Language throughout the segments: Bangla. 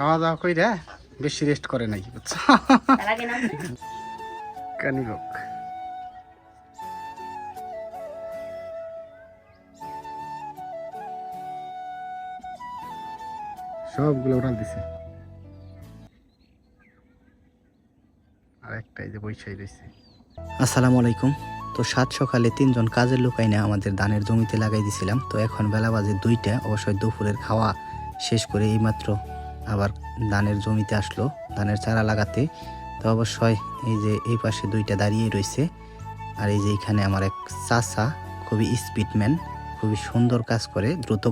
খাওয়া দাওয়া কইরা বেশি রেস্ট করে নাই কানি লোক সবগুলো উড়াল দিছে। আর একটাই যে বৈশাই রয়েছে আসসালামু আলাইকুম। তো সাত সকালে তিনজন কাজের লোক আইনে আমাদের ধানের জমিতে লাগাই দিছিলাম। তো এখন বেলা বাজে দুইটা অবশ্যই দুপুরের খাওয়া শেষ করে এইমাত্র আবার ধানের জমিতে আসলো, ধানের চারা লাগাতে। তো অবশ্যই এই যে এই পাশে দুইটা দাঁড়িয়ে রয়েছে। আর এই যে এখানে আমার এক চাচা, খুবই স্পিডম্যান খুবই সুন্দর কাজ করে দ্রুত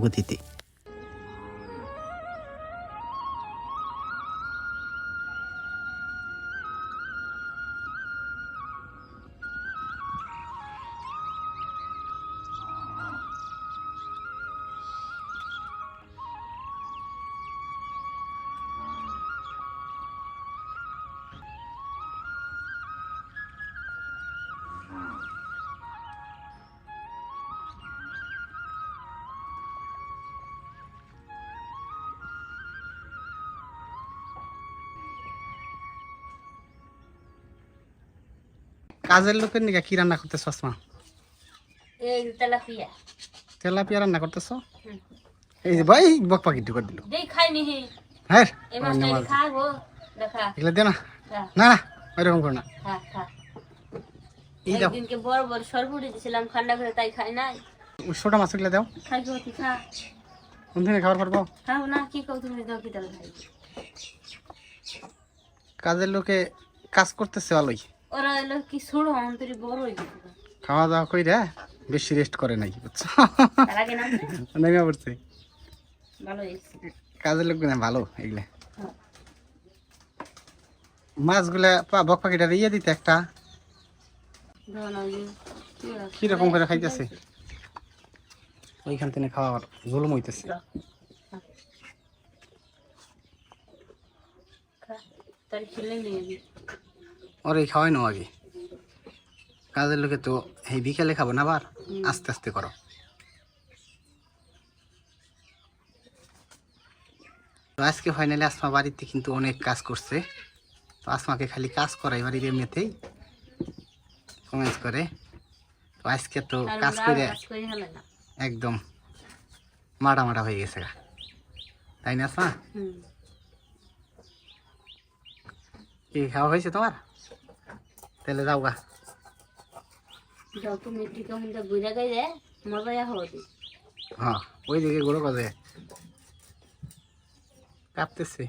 কাজের লোকের নিকা কি রান্না করতেছ আসমা? এই তেলাপিয়া। তেলাপিয়া রান্না করতেছ? এই যে ভাই বক পাকিটি করে দিল। দেই হে হ্যাঁ। এই মাছটা খাব দেখা। এগুলো দে না। না না করো না। খা খা। এই দাও। একদিনকে বড় বড় সরপুরি দিছিলাম ঠান্ডা করে তাই খাই নাই। দাও। খাই গতি খা। কোন দিনে খাবার পারব খাও না কি কও তুমি দাও কি দাও কাজের লোকে কাজ করতেছে ভালোই। ওরা এলো কি ছোড়ো অন্তরি বড় হয়ে খাওয়া দাওয়া কইরা বেশি রেস্ট করে নাই বুঝছ? নাম পড়ছে। ভালো কাজের লোক না ভালো এগুলা। মাছগুলা পা বক পাখিটা ইয়ে দিতে একটা। কীরকম করে খাইতেছে? ওইখান থেকে খাওয়ার জুলুম হইতেছে। তার খেলে নিয়ে ওর খাওয়াই নাও আগে। কাজের লোকে তো এই বিকেলে খাব না আবার? আস্তে আস্তে করো। তো আজকে ফাইনালি আসমা বাড়িতে কিন্তু অনেক কাজ করছে। তো আসমাকে খালি কাজ করাই বাড়ির এমনিতেই। কমেন্টস করে। তো আজকে তো কাজ করে না। একদম মাটা মাটা হয়ে গেছে তাই না আসমা? কি খাওয়া হয়েছে তোমার? তাহলে যাও গা। যাও তুমি ঠিক মতো ঘুরে গেলে মজা হবে। হ্যাঁ ওই দিকে গরু কাজে কাঁপতেছে।